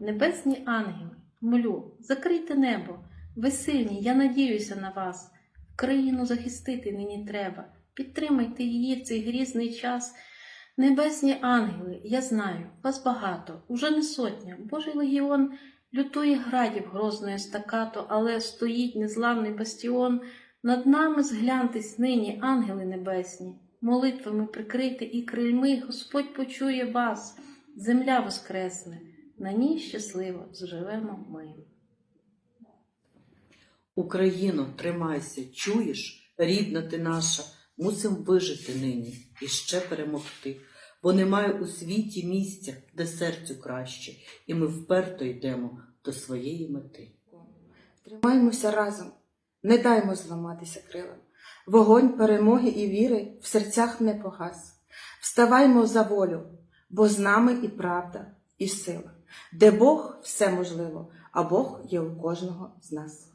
Небесні ангели, молю, закрийте небо, ви сильні, я надіюся на вас. Країну захистити нині треба. Підтримайте її в цей грізний час. Небесні ангели, я знаю, вас багато, уже не сотня. Божий легіон лютує градів грозною стакато, але стоїть незламний бастіон. Над нами згляньтесь нині, ангели небесні, молитвами прикрийте і крильми, Господь почує вас, земля воскресне, на ній щасливо зживемо ми. Україно, тримайся, чуєш, рідна ти наша, мусим вижити нині і ще перемогти, бо немає у світі місця, де серцю краще, і ми вперто йдемо до своєї мети. Тримаймося разом, не даймо зламатися крилам. Вогонь перемоги і віри в серцях не погас. Вставаймо за волю, бо з нами і правда, і сила. Де Бог все можливо, а Бог є у кожного з нас.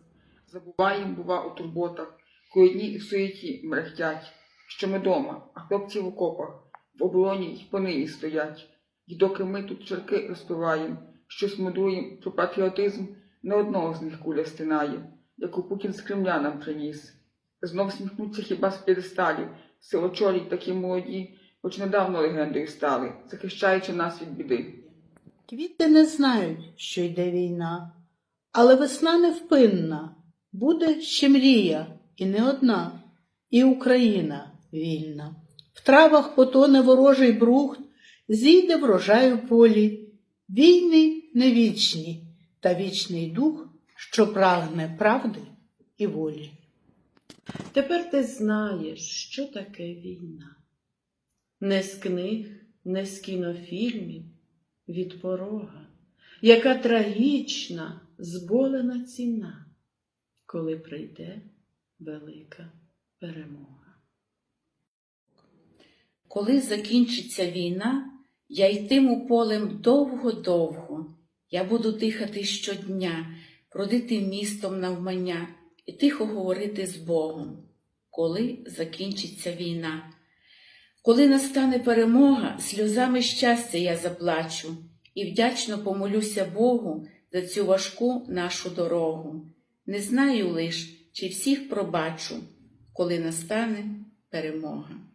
Забуваєм, бува, у турботах, коли дні і в суеті мерехтять, що ми дома, а хлопці в окопах, в обороні й понині стоять. І доки ми тут черки розпиваєм, щось мудруєм про патріотизм, не одного з них куля стинає, яку Путін з Кремля нам приніс. Знов сміхнуться хіба з п'єдесталів, силочолі такі молоді, хоч недавно легендою стали, захищаючи нас від біди. Квіти не знають, що йде війна, але весна невпинна, буде ще мрія, і не одна, і Україна вільна. В травах потоне ворожий брухт, зійде врожай у полі. Війни не вічні, та вічний дух, що прагне правди і волі. Тепер ти знаєш, що таке війна. Не з книг, не з кінофільмів, від порога, яка трагічна, зболена ціна, коли прийде велика перемога. Коли закінчиться війна, я йтиму полем довго-довго. Я буду дихати щодня, бродити містом навмання і тихо говорити з Богом, коли закінчиться війна. Коли настане перемога, сльозами щастя я заплачу і вдячно помолюся Богу за цю важку нашу дорогу. Не знаю лиш, чи всіх пробачу, коли настане перемога.